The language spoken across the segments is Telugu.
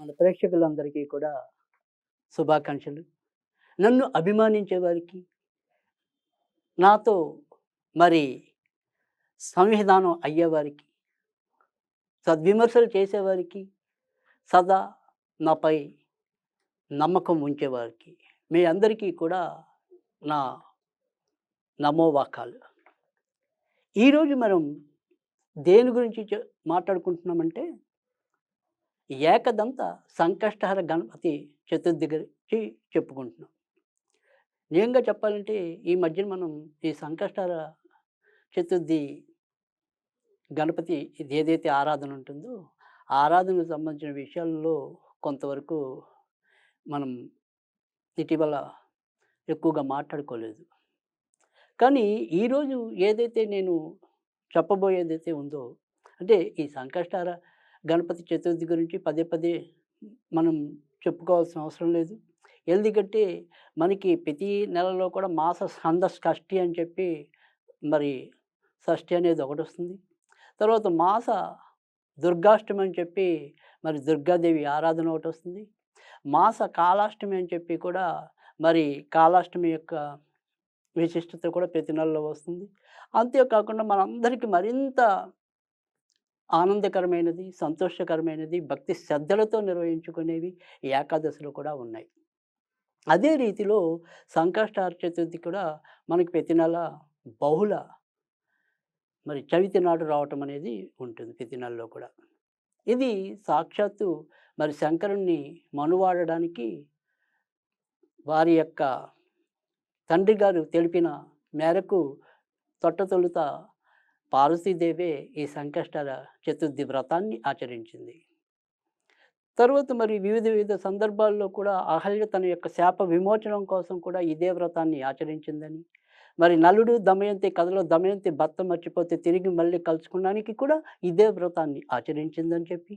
మన ప్రేక్షకులందరికీ కూడా శుభాకాంక్షలు. నన్ను అభిమానించే వారికి నాతో మరి సంవిధానం అయ్యేవారికి సద్విమర్శలు చేసేవారికి సదా నాపై నమ్మకం ఉంచేవారికి మీ అందరికీ కూడా నా నమోవాకాలు. ఈరోజు మనం దేని గురించి మాట్లాడుకుంటున్నామంటే ఏకదంత సంకష్టహర గణపతి చతుర్థి చెప్పుకుంటున్నాం. నిజంగా చెప్పాలంటే ఈ మధ్యన మనం ఈ సంకష్టహర చతుర్థి గణపతి ఇది ఏదైతే ఆరాధన ఉంటుందో ఆరాధనకు సంబంధించిన విషయాల్లో కొంతవరకు మనం ఇటీవల ఎక్కువగా మాట్లాడుకోలేదు. కానీ ఈరోజు ఏదైతే నేను చెప్పబోయేదైతే ఉందో అంటే ఈ సంకష్టార గణపతి చతుర్థి గురించి పదే పదే మనం చెప్పుకోవాల్సిన అవసరం లేదు. ఎందుకంటే మనకి ప్రతి నెలలో కూడా మాస స్కంద షష్ఠి అని చెప్పి మరి షష్ఠి అనేది ఒకటి వస్తుంది. తర్వాత మాస దుర్గాష్టమి అని చెప్పి మరి దుర్గాదేవి ఆరాధన ఒకటి వస్తుంది. మాస కాలాష్టమి అని చెప్పి కూడా మరి కాలాష్టమి యొక్క విశిష్టత కూడా ప్రతి నెలలో వస్తుంది. అంతేకాకుండా మనందరికీ మరింత ఆనందకరమైనది సంతోషకరమైనది భక్తి శ్రద్ధలతో నిర్వహించుకునేవి ఏకాదశులు కూడా ఉన్నాయి. అదే రీతిలో సంకష్టార చతుర్థి కూడా మనకి ప్రతి నెల బహుళ మరి చవితి నాడు రావటం అనేది ఉంటుంది ప్రతి నెలలో కూడా. ఇది సాక్షాత్తు మరి శంకరుణ్ణి మనువాడడానికి వారి యొక్క తండ్రి గారు తెలిపిన మేరకు తొట్టతొలుత పార్వతీదేవే ఈ సంకష్టర చతుర్థి వ్రతాన్ని ఆచరించింది. తర్వాత మరి వివిధ వివిధ సందర్భాల్లో కూడా అహల్య తన యొక్క శాప విమోచనం కోసం కూడా ఇదే వ్రతాన్ని ఆచరించిందని మరి నలుడు దమయంతి కథలో దమయంతి భర్త మర్చిపోతే తిరిగి మళ్ళీ కలుసుకున్నానికి కూడా ఇదే వ్రతాన్ని ఆచరించిందని చెప్పి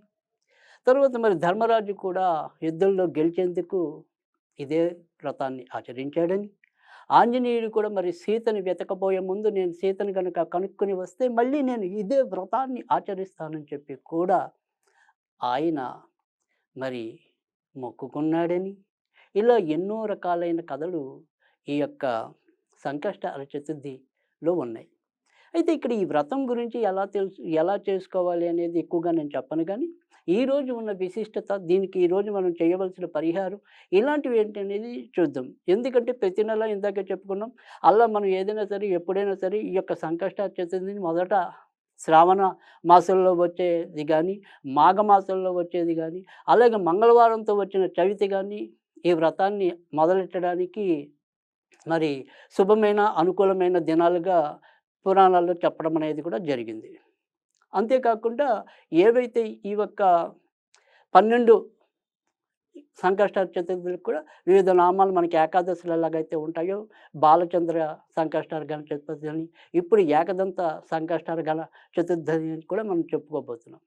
తర్వాత మరి ధర్మరాజు కూడా యుద్ధంలో గెలిచేందుకు ఇదే వ్రతాన్ని ఆచరించాడని ఆంజనేయుడు కూడా మరి సీతను వెతకబోయే ముందు నేను సీతను కనుక కనుక్కొని వస్తే మళ్ళీ నేను ఇదే వ్రతాన్ని ఆచరిస్తానని చెప్పి కూడా ఆయన మరి మొక్కుకున్నాడని. ఇలా ఎన్నో రకాలైన కథలు ఈ యొక్క సంకష్ట అరచతుర్థిలో ఉన్నాయి. అయితే ఇక్కడ ఈ వ్రతం గురించి ఎలా తెలుసు ఎలా చేసుకోవాలి అనేది ఎక్కువగా నేను చెప్పను కానీ ఈరోజు ఉన్న విశిష్టత దీనికి ఈరోజు మనం చేయవలసిన పరిహారం ఇలాంటివి ఏంటి అనేది చూద్దాం. ఎందుకంటే ప్రతి నెల ఇందాక చెప్పుకున్నాం అలా మనం ఏదైనా సరే ఎప్పుడైనా సరే ఈ యొక్క సంకష్ట చతుర్థిని మొదట శ్రావణ మాసంలో వచ్చేది కానీ మాఘమాసంలో వచ్చేది కానీ అలాగే మంగళవారంతో వచ్చిన చవితి కానీ ఈ వ్రతాన్ని మొదలెట్టడానికి మరి శుభమైన అనుకూలమైన దినాలుగా పురాణాల్లో చెప్పడం అనేది కూడా జరిగింది. అంతేకాకుండా ఏవైతే ఈ యొక్క పన్నెండు సంకష్ట చతుర్థులకు కూడా వివిధ నామాలు మనకి ఏకాదశులు ఎలాగైతే ఉంటాయో బాలచంద్ర సంకష్టార గణ చతుర్థి అని ఇప్పుడు ఏకదంత సంకష్టార గణ చతుర్థి అని కూడా మనం చెప్పుకోబోతున్నాం.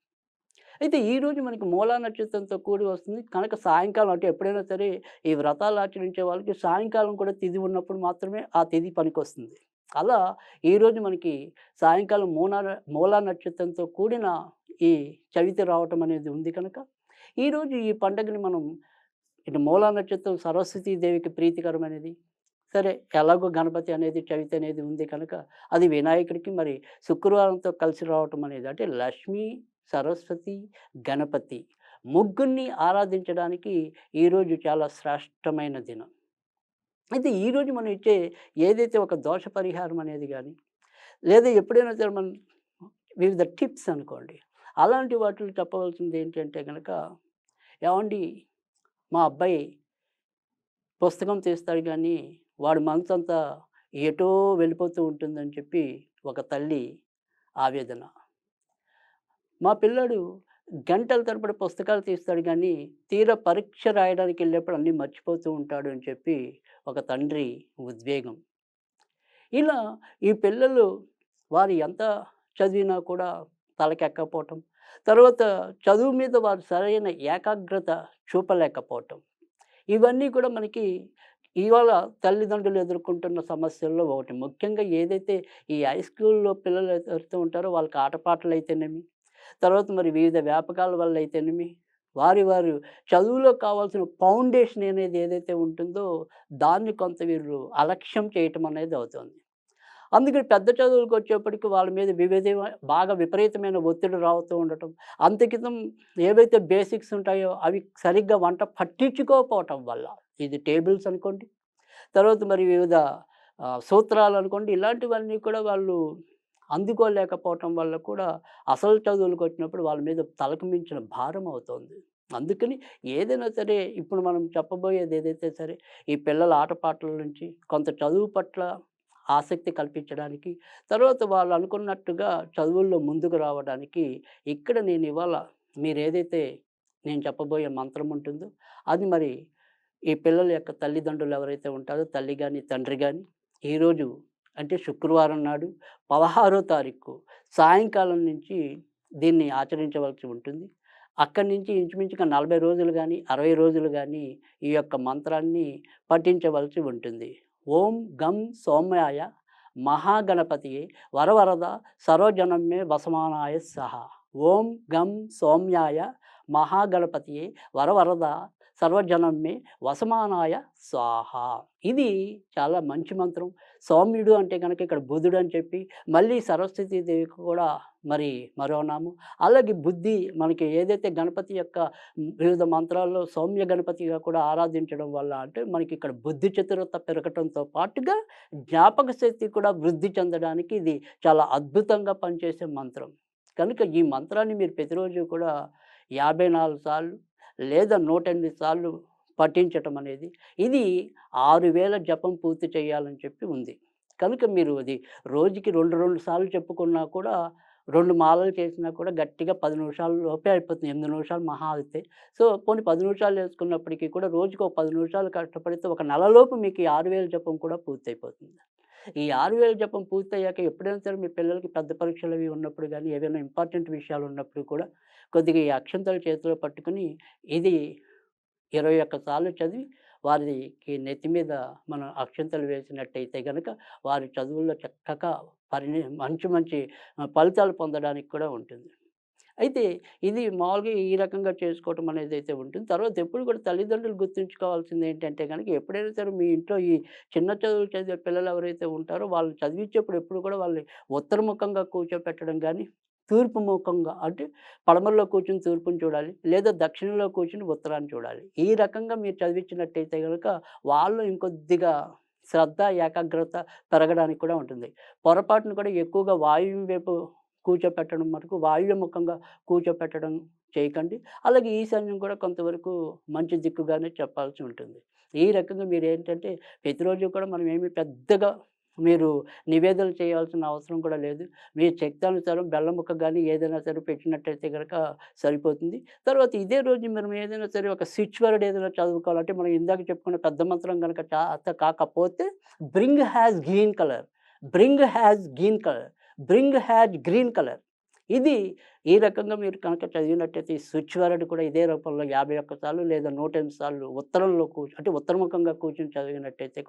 అయితే ఈరోజు మనకి మూలా నక్షత్రంతో కూడి వస్తుంది. కనుక సాయంకాలం అంటే ఎప్పుడైనా సరే ఈ వ్రతాలు ఆచరించే వాళ్ళకి సాయంకాలం కూడా తిథి ఉన్నప్పుడు మాత్రమే ఆ తిథి పనికొస్తుంది. అలా ఈరోజు మనకి సాయంకాలం మూలా మూలా నక్షత్రంతో కూడిన ఈ చవితి రావటం అనేది ఉంది కనుక ఈరోజు ఈ పండుగని మనం ఇటు మూలా నక్షత్రం సరస్వతీదేవికి ప్రీతికరమైనది సరే ఎలాగో గణపతి అనేది చవితి అనేది ఉంది కనుక అది వినాయకుడికి మరి శుక్రవారంతో కలిసి రావటం అనేది అంటే లక్ష్మి సరస్వతి గణపతి ముగ్గురిని ఆరాధించడానికి ఈరోజు చాలా శ్రేష్టమైన దినం. అయితే ఈరోజు మనం ఇచ్చే ఏదైతే ఒక దోష పరిహారం అనేది కానీ లేదా ఎప్పుడైనా సరే మనం వివిధ టిప్స్ అనుకోండి. అలాంటి వాటిని చెప్పవలసింది ఏంటంటే కనుక ఏమండి మా అబ్బాయి పుస్తకం తీస్తాడు కానీ వాడు మనసంతా ఎటో వెళ్ళిపోతూ ఉంటుందని చెప్పి ఒక తల్లి ఆవేదన. మా పిల్లాడు గంటల తరబడి పుస్తకాలు తీస్తాడు కానీ తీర పరీక్ష రాయడానికి వెళ్ళేప్పుడు అన్నీ మర్చిపోతూ ఉంటాడు అని చెప్పి ఒక తండ్రి ఉద్వేగం. ఇలా ఈ పిల్లలు వారు ఎంత చదివినా కూడా తలకెక్కకపోవటం తర్వాత చదువు మీద వారు సరైన ఏకాగ్రత చూపలేకపోవటం ఇవన్నీ కూడా మనకి ఇవాళ తల్లిదండ్రులు ఎదుర్కొంటున్న సమస్యల్లో ఒకటి. ముఖ్యంగా ఏదైతే ఈ హై స్కూల్లో పిల్లలు ఎదుర్తూ ఉంటారో వాళ్ళకి ఆటపాటలు అయితేనేమి తర్వాత మరి వివిధ వ్యాపకాల వల్ల అయితేనేమి వారి వారు చదువులో కావాల్సిన ఫౌండేషన్ అనేది ఏదైతే ఉంటుందో దాన్ని కొంత వీళ్ళు అలక్ష్యం చేయటం అనేది అవుతుంది. అందుకని పెద్ద చదువులకు వచ్చేప్పటికి వాళ్ళ మీద వివిధ బాగా విపరీతమైన ఒత్తిడి రావుతూ ఉండటం అంతకితం ఏవైతే బేసిక్స్ ఉంటాయో అవి సరిగ్గా వంట పట్టించుకోకపోవటం వల్ల ఇది టేబుల్స్ అనుకోండి తర్వాత మరి వివిధ సూత్రాలు అనుకోండి ఇలాంటివన్నీ కూడా వాళ్ళు అందుకోలేకపోవటం వల్ల కూడా అసలు చదువులకు వచ్చినప్పుడు వాళ్ళ మీద తలకు మించిన భారం అవుతుంది. అందుకని ఏదైనా సరే ఇప్పుడు మనం చెప్పబోయేది ఏదైతే సరే ఈ పిల్లల ఆటపాటల నుంచి కొంత చదువు పట్ల ఆసక్తి కల్పించడానికి తర్వాత వాళ్ళు అనుకున్నట్టుగా చదువుల్లో ముందుకు రావడానికి ఇక్కడ నేను ఇవాళ మీరు ఏదైతే నేను చెప్పబోయే మంత్రం ఉంటుందో అది మరి ఈ పిల్లల యొక్క తల్లిదండ్రులు ఎవరైతే ఉంటారో తల్లి కానీ తండ్రి కానీ ఈరోజు అంటే శుక్రవారం నాడు పదహారో తారీఖు సాయంకాలం నుంచి దీన్ని ఆచరించవలసి ఉంటుంది. అక్కడి నుంచి ఇంచుమించుగా నలభై రోజులు కానీ అరవై రోజులు కానీ ఈ యొక్క మంత్రాన్ని పఠించవలసి ఉంటుంది. ఓం గం సౌమ్యాయ మహాగణపతియే వరవరద సర్వజనమే వసమానాయ సహ. ఓం గం సౌమ్యాయ మహాగణపతియే వరవరద సర్వజనమే వసమానాయ స్వాహ. ఇది చాలా మంచి మంత్రం. సౌమ్యుడు అంటే కనుక ఇక్కడ బుధుడు అని చెప్పి మళ్ళీ సరస్వతీ దేవికి కూడా మరి మరో నాము. అలాగే బుద్ధి మనకి ఏదైతే గణపతి యొక్క వివిధ మంత్రాల్లో సౌమ్య గణపతిగా కూడా ఆరాధించడం వల్ల అంటే మనకి ఇక్కడ బుద్ధి చతురత పెరగటంతో పాటుగా జ్ఞాపక శక్తి కూడా వృద్ధి చెందడానికి ఇది చాలా అద్భుతంగా పనిచేసే మంత్రం. కనుక ఈ మంత్రాన్ని మీరు ప్రతిరోజు కూడా యాభై నాలుగు సార్లు లేదా నూట ఎనిమిది సార్లు పఠించటం అనేది ఇది ఆరు వేల జపం పూర్తి చేయాలని చెప్పి ఉంది. కనుక మీరు అది రోజుకి రెండు రెండు సార్లు చెప్పుకున్నా కూడా రెండు మాలలు చేసినా కూడా గట్టిగా పది నిమిషాలు లోపే అయిపోతుంది. ఎనిమిది నిమిషాలు మహా అవుతాయి సో పోనీ పది నిమిషాలు వేసుకున్నప్పటికీ కూడా రోజుకి ఒక పది నిమిషాలు కష్టపడితే ఒక నెలలోపు మీకు ఈ ఆరు వేల జపం కూడా పూర్తయిపోతుంది. ఈ ఆరు వేల జపం పూర్తయ్యాక ఎప్పుడైనా సరే మీ పిల్లలకి పెద్ద పరీక్షలు అవి ఉన్నప్పుడు కానీ ఏవైనా ఇంపార్టెంట్ విషయాలు ఉన్నప్పుడు కూడా కొద్దిగా ఈ అక్షంతలు చేతిలో పట్టుకుని ఇది ఇరవై ఒక్క సార్లు చదివి వారికి నెత్తి మీద మనం అక్షంతలు వేసినట్టయితే కనుక వారి చదువుల్లో చక్కగా పరిణి మంచి మంచి ఫలితాలు పొందడానికి కూడా ఉంటుంది. అయితే ఇది మామూలుగా ఈ రకంగా చేసుకోవటం అనేది అయితే ఉంటుంది. తర్వాత ఎప్పుడు కూడా తల్లిదండ్రులు గుర్తుంచుకోవాల్సింది ఏంటంటే కనుక ఎప్పుడైనా సరే మీ ఇంట్లో ఈ చిన్న చదువులు చదివే పిల్లలు ఎవరైతే ఉంటారో వాళ్ళని చదివించేప్పుడు ఎప్పుడు కూడా వాళ్ళని ఉత్తరముఖంగా కూర్చోపెట్టడం కానీ తూర్పు ముఖంగా అంటే పడమరలో కూర్చుని తూర్పును చూడాలి లేదా దక్షిణంలో కూర్చుని ఉత్తరాన్ని చూడాలి. ఈ రకంగా మీరు చదివించినట్టయితే కనుక వాళ్ళు ఇంకొద్దిగా శ్రద్ధ ఏకాగ్రత పెరగడానికి కూడా ఉంటుంది. పొరపాటును కూడా ఎక్కువగా వాయువు వైపు కూర్చోపెట్టడం మటుకు వాయువ్యముఖంగా కూర్చోపెట్టడం చేయకండి. అలాగే ఈశాన్యం కూడా కొంతవరకు మంచి దిక్కుగానే చెప్పాల్సి ఉంటుంది. ఈ రకంగా మీరు ఏంటంటే ప్రతిరోజు కూడా మనం ఏమి పెద్దగా మీరు నివేదన చేయాల్సిన అవసరం కూడా లేదు. మీ శక్తానుసారం బెల్లం ముక్క కానీ ఏదైనా సరే పెట్టినట్టయితే కనుక సరిపోతుంది. తర్వాత ఇదే రోజు మనం ఏదైనా సరే ఒక స్విచ్ వర్డ్ ఏదైనా చదువుకోవాలంటే మనం ఇందాక చెప్పుకున్న పెద్ద మంత్రం కనుక అత్త కాకపోతే bring has green colour bring has green colour bring has green colour. ఇది ఈ రకంగా మీరు కనుక చదివినట్టయితే ఈ స్విచ్ వర్డ్ కూడా ఇదే రూపంలో యాభై ఒక్క సార్లు లేదా నూట ఎనిమిది సార్లు ఉత్తరంలో కూర్చు అంటే ఉత్తరముఖంగా కూర్చొని చదివినట్టయితే